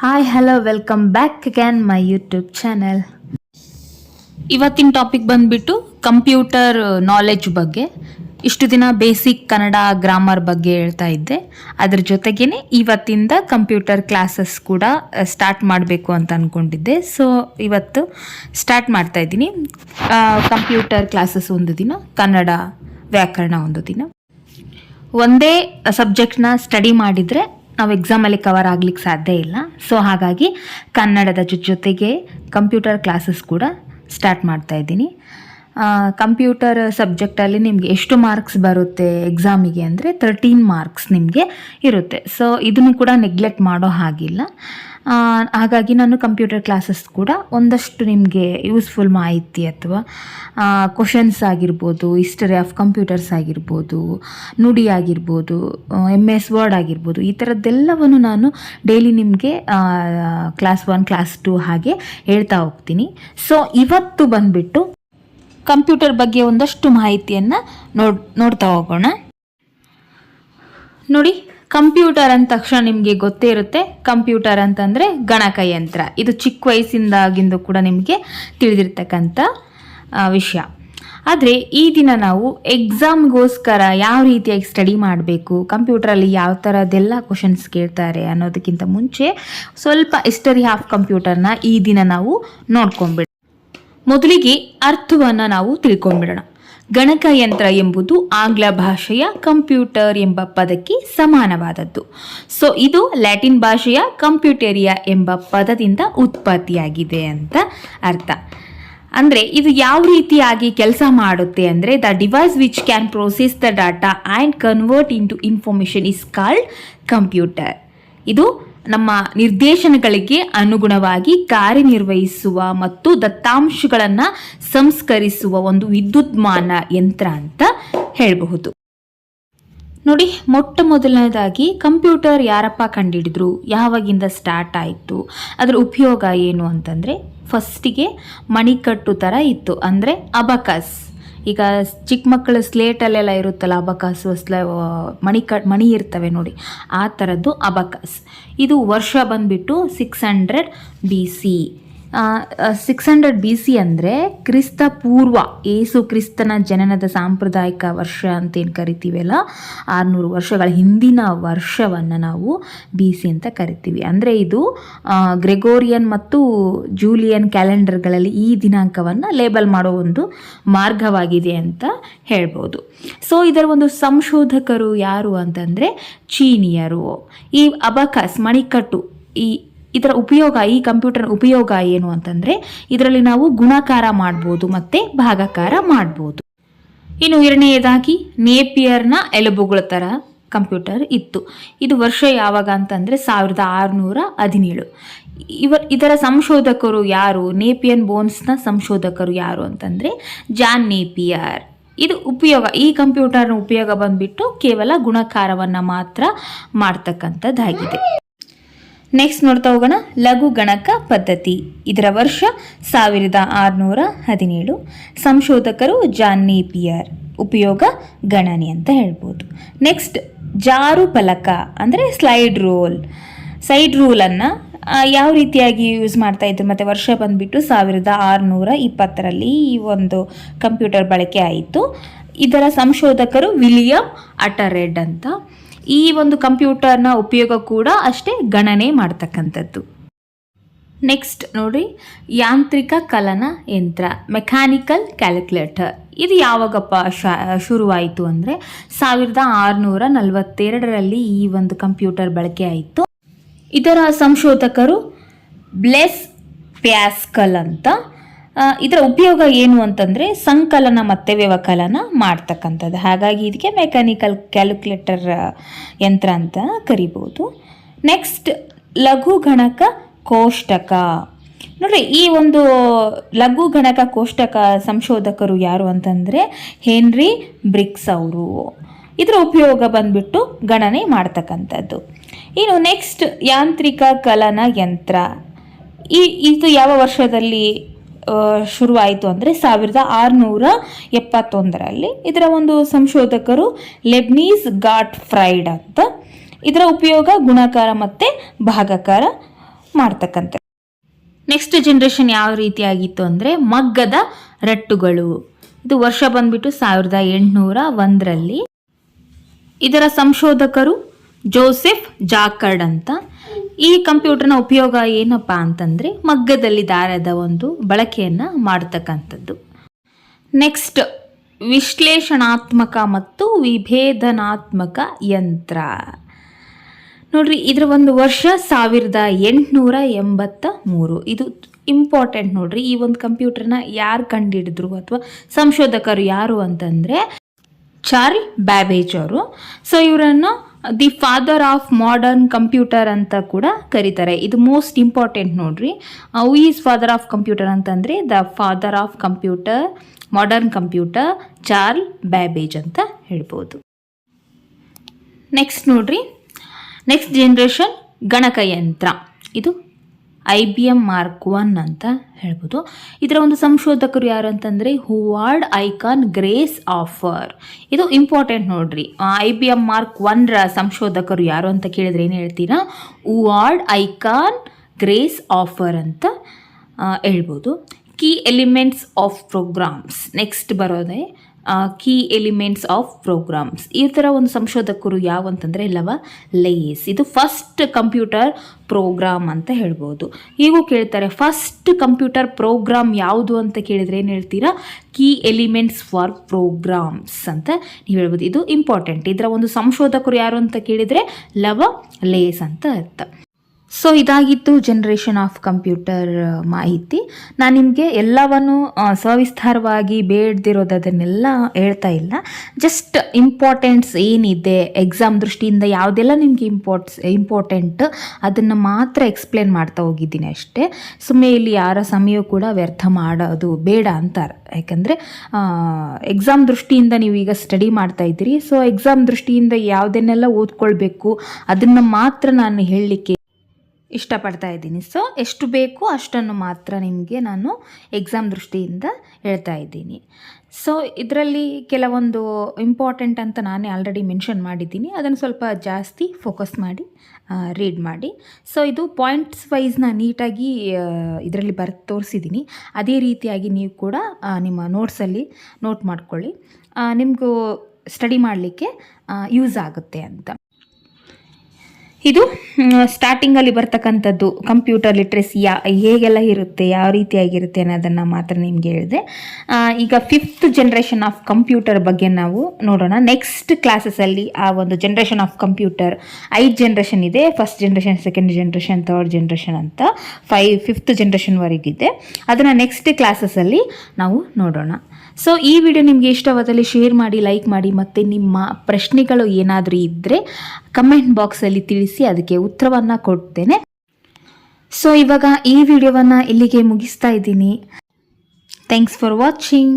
Hi hello welcome back again my YouTube channel ಇವತ್ತಿನ topic ಬಂದ್ಬಿಟ್ಟು computer knowledge ಬಗ್ಗೆ. ಇಷ್ಟು ದಿನ ಬೇಸಿಕ್ ಕನ್ನಡ ಗ್ರಾಮರ್ ಬಗ್ಗೆ ಹೇಳ್ತಾ ಇದ್ದೆ. ಅದ್ರ ಜೊತೆಗೇನೆ ಇವತ್ತಿಂದ ಕಂಪ್ಯೂಟರ್ ಕ್ಲಾಸಸ್ ಕೂಡ ಸ್ಟಾರ್ಟ್ ಮಾಡಬೇಕು ಅಂತ ಅಂದ್ಕೊಂಡಿದ್ದೆ ಸೊ ಇವತ್ತು ಸ್ಟಾರ್ಟ್ ಮಾಡ್ತಾ ಇದ್ದೀನಿ. ಕಂಪ್ಯೂಟರ್ ಕ್ಲಾಸಸ್ ಒಂದು ದಿನ, ಕನ್ನಡ ವ್ಯಾಕರಣ ಒಂದು ದಿನ. ಒಂದೇ ಸಬ್ಜೆಕ್ಟ್ನ ಸ್ಟಡಿ ಮಾಡಿದರೆ ನಾವು ಎಕ್ಸಾಮಲ್ಲಿ ಕವರ್ ಆಗ್ಲಿಕ್ಕೆ ಸಾಧ್ಯ ಇಲ್ಲ. ಸೊ ಹಾಗಾಗಿ ಕನ್ನಡದ ಜೊತೆಗೆ ಕಂಪ್ಯೂಟರ್ ಕ್ಲಾಸಸ್ ಕೂಡ ಸ್ಟಾರ್ಟ್ ಮಾಡ್ತಾ ಇದ್ದೀನಿ. ಕಂಪ್ಯೂಟರ್ ಸಬ್ಜೆಕ್ಟಲ್ಲಿ ನಿಮಗೆ ಎಷ್ಟು ಮಾರ್ಕ್ಸ್ ಬರುತ್ತೆ ಎಕ್ಸಾಮಿಗೆ ಅಂದರೆ ತರ್ಟೀನ್ ಮಾರ್ಕ್ಸ್ ನಿಮಗೆ ಇರುತ್ತೆ. ಸೊ ಇದನ್ನು ಕೂಡ ನೆಗ್ಲೆಕ್ಟ್ ಮಾಡೋ ಹಾಗಿಲ್ಲ. ಹಾಗಾಗಿ ನಾನು ಕಂಪ್ಯೂಟರ್ ಕ್ಲಾಸಸ್ ಕೂಡ ಒಂದಷ್ಟು ನಿಮಗೆ ಯೂಸ್ಫುಲ್ ಮಾಹಿತಿ ಅಥವಾ ಕ್ವಶನ್ಸ್ ಆಗಿರ್ಬೋದು ಹಿಸ್ಟರಿ ಆಫ್ ಕಂಪ್ಯೂಟರ್ಸ್ ಆಗಿರ್ಬೋದು, ನುಡಿ ಆಗಿರ್ಬೋದು ಎಂ ಎಸ್ ವರ್ಡ್ ಆಗಿರ್ಬೋದು, ಈ ಥರದ್ದೆಲ್ಲವನ್ನು ನಾನು ಡೈಲಿ ನಿಮಗೆ ಕ್ಲಾಸ್ ಒನ್ ಕ್ಲಾಸ್ ಟು ಹಾಗೆ ಹೇಳ್ತಾ ಹೋಗ್ತೀನಿ. ಸೊ ಇವತ್ತು ಬಂದ್ಬಿಟ್ಟು ಕಂಪ್ಯೂಟರ್ ಬಗ್ಗೆ ಒಂದಷ್ಟು ಮಾಹಿತಿಯನ್ನು ನೋಡ್, ನೋಡ್ತಾ ಹೋಗೋಣ. ನೋಡಿ ಕಂಪ್ಯೂಟರ್ ಅಂದ ತಕ್ಷಣ ನಿಮಗೆ ಗೊತ್ತೇ ಇರುತ್ತೆ. ಕಂಪ್ಯೂಟರ್ ಅಂತಂದರೆ ಗಣಕಯಂತ್ರ. ಇದು ಚಿಕ್ಕ ವಯಸ್ಸಿಂದಾಗಿಂದು ಕೂಡ ನಿಮಗೆ ತಿಳಿದಿರ್ತಕ್ಕಂಥ ವಿಷಯ. ಆದರೆ ಈ ದಿನ ನಾವು ಎಕ್ಸಾಮ್ಗೋಸ್ಕರ ಯಾವ ರೀತಿಯಾಗಿ ಸ್ಟಡಿ ಮಾಡಬೇಕು ಕಂಪ್ಯೂಟರಲ್ಲಿ ಯಾವ ಥರದ್ದೆಲ್ಲ ಕ್ವಶನ್ಸ್ ಕೇಳ್ತಾರೆ ಅನ್ನೋದಕ್ಕಿಂತ ಮುಂಚೆ ಸ್ವಲ್ಪ ಹಿಸ್ಟರಿ ಆಫ್ ಕಂಪ್ಯೂಟರ್ನ ಈ ದಿನ ನಾವು ನೋಡ್ಕೊಂಡ್ಬಿಡೋಣ ಮೊದಲಿಗೆ ಅರ್ಥವನ್ನು ನಾವು ತಿಳ್ಕೊಂಡ್ಬಿಡೋಣ. ಗಣಕಯಂತ್ರ ಎಂಬುದು ಆಂಗ್ಲ ಭಾಷೆಯ ಕಂಪ್ಯೂಟರ್ ಎಂಬ ಪದಕ್ಕೆ ಸಮಾನವಾದದ್ದು. ಸೊ ಇದು ಲ್ಯಾಟಿನ್ ಭಾಷೆಯ ಕಂಪ್ಯೂಟೇರಿಯಾ ಎಂಬ ಪದದಿಂದ ಉತ್ಪತ್ತಿಯಾಗಿದೆ ಅಂತ ಅರ್ಥ. ಅಂದರೆ ಇದು ಯಾವ ರೀತಿಯಾಗಿ ಕೆಲಸ ಮಾಡುತ್ತೆ ಅಂದರೆ the device which can process the data and convert into information is called computer ಇದು ನಮ್ಮ ನಿರ್ದೇಶನಗಳಿಗೆ ಅನುಗುಣವಾಗಿ ಕಾರ್ಯನಿರ್ವಹಿಸುವ ಮತ್ತು ದತ್ತಾಂಶಗಳನ್ನು ಸಂಸ್ಕರಿಸುವ ಒಂದು ವಿದ್ಯುತ್ಮಾನ ಯಂತ್ರ ಅಂತ ಹೇಳಬಹುದು. ನೋಡಿ, ಮೊಟ್ಟ ಮೊದಲನೇದಾಗಿ ಕಂಪ್ಯೂಟರ್ ಯಾರಪ್ಪ ಕಂಡುಹಿಡಿದ್ರು ಯಾವಾಗಿಂದ ಸ್ಟಾರ್ಟ್ ಆಯಿತು? ಅದರ ಉಪಯೋಗ ಏನು ಅಂತಂದರೆ ಫಸ್ಟಿಗೆ ಮಣಿಕಟ್ಟು ಥರ ಇತ್ತು. ಅಂದರೆ ಅಬಕಸ್. ಈಗ ಚಿಕ್ಕ ಮಕ್ಕಳ ಸ್ಲೇಟಲ್ಲೆಲ್ಲ ಇರುತ್ತಲ್ಲ ಅಬಕಾಸ್ ಸ್ಲ ಮಣಿ ಕ, ಮಣಿ ಇರ್ತವೆ ನೋಡಿ. ಆ ಥರದ್ದು ಅಬಕಸ್ ಇದು ವರ್ಷ ಬಂದ್ಬಿಟ್ಟು six hundred B C six hundred B C ಅಂದರೆ ಕ್ರಿಸ್ತ ಪೂರ್ವ, ಏಸು ಕ್ರಿಸ್ತನ ಜನನದ ಸಾಂಪ್ರದಾಯಿಕ ವರ್ಷ ಅಂತೇನು ಕರಿತೀವಲ್ಲ? ಆರುನೂರು ವರ್ಷಗಳ ಹಿಂದಿನ ವರ್ಷವನ್ನು ನಾವು ಬಿ ಸಿ ಅಂತ ಕರಿತೀವಿ. ಅಂದರೆ ಇದು ಗ್ರೆಗೋರಿಯನ್ ಮತ್ತು ಜೂಲಿಯನ್ ಕ್ಯಾಲೆಂಡರ್ಗಳಲ್ಲಿ ಈ ದಿನಾಂಕವನ್ನು ಲೇಬಲ್ ಮಾಡೋ ಒಂದು ಮಾರ್ಗವಾಗಿದೆ ಅಂತ ಹೇಳ್ಬೋದು. ಸೊ ಇದರ ಒಂದು ಸಂಶೋಧಕರು ಯಾರು ಅಂತಂದರೆ ಚೀನಿಯರು. ಈ ಅಬಕಸ್, ಮಣಿಕಟ್ಟು, ಈ ಇದರ ಉಪಯೋಗ ಈ ಕಂಪ್ಯೂಟರ್ ಉಪಯೋಗ ಏನು ಅಂತಂದರೆ ಇದರಲ್ಲಿ ನಾವು ಗುಣಾಕಾರ ಮಾಡ್ಬೋದು ಮತ್ತು ಭಾಗಾಕಾರ ಮಾಡ್ಬೋದು. ಇನ್ನು ಎರಡನೆಯದಾಗಿ ನೇಪಿಯರ್ನ ಎಲುಬುಗಳ ಥರ ಕಂಪ್ಯೂಟರ್ ಇತ್ತು. ಇದು ವರ್ಷ ಯಾವಾಗ ಅಂತಂದರೆ ಸಾವಿರದ ಆರುನೂರ ಹದಿನೇಳು. ಇವ ಇದರ ಸಂಶೋಧಕರು ಯಾರು? ನೇಪಿಯನ್ ಬೋನ್ಸ್ನ ಸಂಶೋಧಕರು ಯಾರು ಅಂತಂದರೆ ಜಾನ್ ನೇಪಿಯರ್. ಇದು ಉಪಯೋಗ ಈ ಕಂಪ್ಯೂಟರ್ನ ಉಪಯೋಗ ಬಂದ್ಬಿಟ್ಟು ಕೇವಲ ಗುಣಕಾರವನ್ನು ಮಾತ್ರ ಮಾಡ್ತಕ್ಕಂಥದ್ದಾಗಿದೆ. ನೆಕ್ಸ್ಟ್ ನೋಡ್ತಾ ಹೋಗೋಣ. ಲಘು ಗಣಕ ಪದ್ಧತಿ. ಇದರ ವರ್ಷ ಸಾವಿರದ ಆರುನೂರ ಹದಿನೇಳು. ಸಂಶೋಧಕರು ಜಾನ್ನಿ ಪಿಯರ್. ಉಪಯೋಗ ಗಣನೆ ಅಂತ ಹೇಳ್ಬೋದು. ನೆಕ್ಸ್ಟ್ ಜಾರು ಫಲಕ ಅಂದರೆ ಸ್ಲೈಡ್ ರೋಲ್ ಸೈಡ್ ರೂಲನ್ನು ಯಾವ ರೀತಿಯಾಗಿ ಯೂಸ್ ಮಾಡ್ತಾ ಇದ್ರು? ಮತ್ತು ವರ್ಷ ಬಂದುಬಿಟ್ಟು ಸಾವಿರದ ಆರುನೂರ ಇಪ್ಪತ್ತರಲ್ಲಿ ಈ ಒಂದು ಕಂಪ್ಯೂಟರ್ ಬಳಕೆ ಆಯಿತು. ಇದರ ಸಂಶೋಧಕರು ವಿಲಿಯಂ ಅಟರೆಡ್ ಅಂತ. ಈ ಒಂದು ಕಂಪ್ಯೂಟರ್ನ ಉಪಯೋಗ ಕೂಡ ಅಷ್ಟೇ ಗಣನೆ ಮಾಡ್ತಕ್ಕಂಥದ್ದು. ನೆಕ್ಸ್ಟ್ ನೋಡಿ, ಯಾಂತ್ರಿಕ ಕಲನ ಯಂತ್ರ ಮೆಕ್ಯಾನಿಕಲ್ ಕ್ಯಾಲ್ಕುಲೇಟರ್ ಇದು ಯಾವಾಗಪ್ಪ ಶುರುವಾಯಿತು ಅಂದರೆ ಸಾವಿರದ ಆರುನೂರ ನಲವತ್ತೆರಡರಲ್ಲಿ ಈ ಒಂದು ಕಂಪ್ಯೂಟರ್ ಬಳಕೆ ಆಯಿತು. ಇದರ ಸಂಶೋಧಕರು ಬ್ಲೆಸ್ ಪ್ಯಾಸ್ಕಲ್ ಅಂತ ಇದರ ಉಪಯೋಗ ಏನು ಅಂತಂದರೆ ಸಂಕಲನ ಮತ್ತು ವ್ಯವಕಲನ ಮಾಡ್ತಕ್ಕಂಥದ್ದು. ಹಾಗಾಗಿ ಇದಕ್ಕೆ ಮೆಕ್ಯಾನಿಕಲ್ ಕ್ಯಾಲ್ಕುಲೇಟರ್ ಯಂತ್ರ ಅಂತ ಕರಿಬೋದು. ನೆಕ್ಸ್ಟ್ ಲಘು ಗಣಕ ಕೋಷ್ಟಕ. ನೋಡ್ರಿ, ಈ ಒಂದು ಲಘು ಗಣಕ ಕೋಷ್ಟಕ ಸಂಶೋಧಕರು ಯಾರು ಅಂತಂದರೆ ಹೆನ್ರಿ ಬ್ರಿಕ್ಸ್ ಅವರು. ಇದರ ಉಪಯೋಗ ಬಂದ್ಬಿಟ್ಟು ಗಣನೆ ಮಾಡ್ತಕ್ಕಂಥದ್ದು. ಇನ್ನು ನೆಕ್ಸ್ಟ್ ಯಾಂತ್ರಿಕ ಕಲನ ಯಂತ್ರ. ಈ, ಇದು ಯಾವ ವರ್ಷದಲ್ಲಿ ಶುರುವಾಯಿತು ಅಂದರೆ ಸಾವಿರದ ಆರುನೂರ ಎಪ್ಪತ್ತೊಂದರಲ್ಲಿ. ಇದರ ಒಂದು ಸಂಶೋಧಕರು ಲೆಬ್ನೀಸ್ ಗಾಟ್ ಫ್ರೈಡ್ ಅಂತ. ಇದರ ಉಪಯೋಗ ಗುಣಾಕಾರ ಮತ್ತು ಭಾಗಾಕಾರ ಮಾಡ್ತಕ್ಕಂಥ ನೆಕ್ಸ್ಟ್ ಜನ್ರೇಷನ್ ಯಾವ ರೀತಿಯಾಗಿತ್ತು ಅಂದರೆ ಮಗ್ಗದ ರಟ್ಟುಗಳು. ಇದು ವರ್ಷ ಬಂದ್ಬಿಟ್ಟು ಸಾವಿರದ ಎಂಟುನೂರ ಒಂದರಲ್ಲಿ. ಇದರ ಸಂಶೋಧಕರು ಜೋಸೆಫ್ ಜಾಕರ್ಡ್ ಅಂತ. ಈ ಕಂಪ್ಯೂಟರ್ನ ಉಪಯೋಗ ಏನಪ್ಪ ಅಂತಂದರೆ ಮಗ್ಗದಲ್ಲಿ ದಾರದ ಒಂದು ಬಳಕೆಯನ್ನು ಮಾಡ್ತಕ್ಕಂಥದ್ದು. ನೆಕ್ಸ್ಟ್ ವಿಶ್ಲೇಷಣಾತ್ಮಕ ಮತ್ತು ವಿಭೇದನಾತ್ಮಕ ಯಂತ್ರ. ನೋಡ್ರಿ, ಇದರ ಒಂದು ವರ್ಷ ಸಾವಿರದ ಎಂಟುನೂರ ಎಂಬತ್ತ ಮೂರು. ಇದು ಇಂಪಾರ್ಟೆಂಟ್ ನೋಡ್ರಿ, ಈ ಒಂದು ಕಂಪ್ಯೂಟರ್ನ ಯಾರು ಕಂಡುಹಿಡಿದ್ರು ಅಥವಾ ಸಂಶೋಧಕರು ಯಾರು ಅಂತಂದರೆ ಚಾರ್ಲ್ ಬ್ಯಾಬೇಜ್ ಅವರು. ಸೊ ಇವರನ್ನು the father of modern computer ಅಂತ ಕೂಡ ಕರೀತಾರೆ. ಇದು ಮೋಸ್ಟ್ ಇಂಪಾರ್ಟೆಂಟ್ ನೋಡ್ರಿ. Who is father of computer ಅಂತಂದರೆ the father of computer modern computer Charles Babbage ಅಂತ ಹೇಳ್ಬೋದು. ನೆಕ್ಸ್ಟ್ ನೋಡ್ರಿ. ನೆಕ್ಸ್ಟ್ ಜನ್ರೇಷನ್ ಗಣಕಯಂತ್ರ. ಇದು I B M mark one ಅಂತ ಹೇಳ್ಬೋದು. ಇದರ ಒಂದು ಸಂಶೋಧಕರು ಯಾರು ಅಂತಂದರೆ ಹೂವಾರ್ಡ್ ಐಕಾನ್ ಗ್ರೇಸ್ ಆಫರ್. ಇದು ಇಂಪಾರ್ಟೆಂಟ್ ನೋಡ್ರಿ. ಐ ಬಿ ಎಂ ಮಾರ್ಕ್ ಒನ್ರ ಸಂಶೋಧಕರು ಯಾರು ಅಂತ ಕೇಳಿದ್ರೆ ಏನು ಹೇಳ್ತೀರಾ? ಹೂವಾರ್ಡ್ ಐಕಾನ್ ಗ್ರೇಸ್ ಆಫರ್ ಅಂತ ಹೇಳ್ಬೋದು. Key elements of programs. Next ಬರೋದೇ ಕೀ ಎಲಿಮೆಂಟ್ಸ್ ಆಫ್ ಪ್ರೋಗ್ರಾಮ್ಸ್ ಈ ಥರ ಒಂದು ಸಂಶೋಧಕರು ಯಾವ ಅಂತಂದರೆ ಲವ ಲೇಸ್ ಇದು ಫಸ್ಟ್ ಕಂಪ್ಯೂಟರ್ ಪ್ರೋಗ್ರಾಮ್ ಅಂತ ಹೇಳ್ಬೋದು. ಹೀಗೂ ಕೇಳ್ತಾರೆ ಫಸ್ಟ್ ಕಂಪ್ಯೂಟರ್ ಪ್ರೋಗ್ರಾಮ್ ಯಾವುದು ಅಂತ ಕೇಳಿದರೆ ಏನು ಹೇಳ್ತೀರಾ? ಕೀ ಎಲಿಮೆಂಟ್ಸ್ ಫಾರ್ ಪ್ರೋಗ್ರಾಮ್ಸ್ ಅಂತ ನೀವು ಹೇಳ್ಬೋದು. ಇದು ಇಂಪಾರ್ಟೆಂಟ್ ಇದರ ಒಂದು ಸಂಶೋಧಕರು ಯಾರು ಅಂತ ಕೇಳಿದರೆ ಲವ ಲೇಸ್ ಅಂತ ಅರ್ಥ. ಸೊ ಇದಾಗಿತ್ತು ಜನ್ರೇಷನ್ ಆಫ್ ಕಂಪ್ಯೂಟರ್ ಮಾಹಿತಿ. ನಾನು ನಿಮಗೆ ಎಲ್ಲವನ್ನು ಸವಿಸ್ತಾರವಾಗಿ ಬೇಡದಿರೋದನ್ನೆಲ್ಲ ಹೇಳ್ತಾ ಇಲ್ಲ. ಜಸ್ಟ್ ಇಂಪಾರ್ಟೆಂಟ್ಸ್ ಏನಿದೆ ಎಕ್ಸಾಮ್ ದೃಷ್ಟಿಯಿಂದ ಯಾವುದೆಲ್ಲ ನಿಮಗೆ ಇಂಪಾರ್ಟ್ಸ್ ಇಂಪಾರ್ಟೆಂಟ್ ಅದನ್ನು ಮಾತ್ರ ಎಕ್ಸ್ಪ್ಲೇನ್ ಮಾಡ್ತಾ ಹೋಗಿದ್ದೀನಿ ಅಷ್ಟೇ. ಸುಮ್ಮನೆ ಇಲ್ಲಿ ಯಾರ ಸಮಯ ಕೂಡ ವ್ಯರ್ಥ ಮಾಡೋದು ಬೇಡ ಅಂತಾರೆ. ಯಾಕಂದರೆ ಎಕ್ಸಾಮ್ ದೃಷ್ಟಿಯಿಂದ ನೀವು ಈಗ ಸ್ಟಡಿ ಮಾಡ್ತಾ ಇದ್ದೀರಿ. ಸೊ ಎಕ್ಸಾಮ್ ದೃಷ್ಟಿಯಿಂದ ಯಾವುದನ್ನೆಲ್ಲ ಓದ್ಕೊಳ್ಬೇಕು, ಅದನ್ನು ಮಾತ್ರ ನಾನು ಹೇಳಲಿಕ್ಕೆ ಇಷ್ಟಪಡ್ತಾ ಇದ್ದೀನಿ. ಸೊ ಎಷ್ಟು ಬೇಕೋ ಅಷ್ಟನ್ನು ಮಾತ್ರ ನಿಮಗೆ ನಾನು ಎಕ್ಸಾಮ್ ದೃಷ್ಟಿಯಿಂದ ಹೇಳ್ತಾ ಇದ್ದೀನಿ. ಸೊ ಇದರಲ್ಲಿ ಕೆಲವೊಂದು ಇಂಪಾರ್ಟೆಂಟ್ ಅಂತ ನಾನೇ ಆಲ್ರೆಡಿ ಮೆನ್ಷನ್ ಮಾಡಿದ್ದೀನಿ. ಅದನ್ನು ಸ್ವಲ್ಪ ಜಾಸ್ತಿ ಫೋಕಸ್ ಮಾಡಿ ರೀಡ್ ಮಾಡಿ. ಸೊ ಇದು ಪಾಯಿಂಟ್ಸ್ ವೈಸ್ನ ನೀಟಾಗಿ ಇದರಲ್ಲಿ ಬರ್, ತೋರಿಸಿದ್ದೀನಿ. ಅದೇ ರೀತಿಯಾಗಿ ನೀವು ಕೂಡ ನಿಮ್ಮ ನೋಟ್ಸಲ್ಲಿ ನೋಟ್ ಮಾಡ್ಕೊಳ್ಳಿ. ನಿಮಗೂ ಸ್ಟಡಿ ಮಾಡಲಿಕ್ಕೆ ಯೂಸ್ ಆಗುತ್ತೆ ಅಂತ. ಇದು ಸ್ಟಾರ್ಟಿಂಗಲ್ಲಿ ಬರ್ತಕ್ಕಂಥದ್ದು ಕಂಪ್ಯೂಟರ್ ಲಿಟ್ರೆಸಿ ಯಾ ಹೇಗೆಲ್ಲ ಇರುತ್ತೆ, ಯಾವ ರೀತಿಯಾಗಿರುತ್ತೆ ಅನ್ನೋದನ್ನು ಮಾತ್ರ ನಿಮಗೆ ಹೇಳಿದೆ. ಈಗ ಫಿಫ್ತ್ ಜನ್ರೇಷನ್ ಆಫ್ ಕಂಪ್ಯೂಟರ್ ಬಗ್ಗೆ ನಾವು ನೋಡೋಣ. ನೆಕ್ಸ್ಟ್ ಕ್ಲಾಸಸಲ್ಲಿ ಆ ಒಂದು ಜನ್ರೇಷನ್ ಆಫ್ ಕಂಪ್ಯೂಟರ್ ಐದು ಜನ್ರೇಷನ್ ಇದೆ first generation second generation third generation ಅಂತ ಫೈವ್ ಫಿಫ್ತ್ ಜನ್ರೇಷನ್ವರೆಗಿದೆ ಅದನ್ನು ನೆಕ್ಸ್ಟ್ ಕ್ಲಾಸಸಲ್ಲಿ ನಾವು ನೋಡೋಣ. ಸೊ ಈ ವಿಡಿಯೋ ನಿಮಗೆ ಇಷ್ಟವಾದಲ್ಲಿ ಶೇರ್ ಮಾಡಿ ಲೈಕ್ ಮಾಡಿ, ಮತ್ತು ನಿಮ್ಮ ಪ್ರಶ್ನೆಗಳು ಏನಾದರೂ ಇದ್ದರೆ ಕಮೆಂಟ್ ಬಾಕ್ಸಲ್ಲಿ ತಿಳಿಸಿ ಅದಕ್ಕೆ ಉತ್ತರವನ್ನು ಕೊಡ್ತೇನೆ. ಸೊ ಇವಾಗ ಈ ವಿಡಿಯೋವನ್ನು ಇಲ್ಲಿಗೆ ಮುಗಿಸ್ತಾ ಇದ್ದೀನಿ. Thanks for watching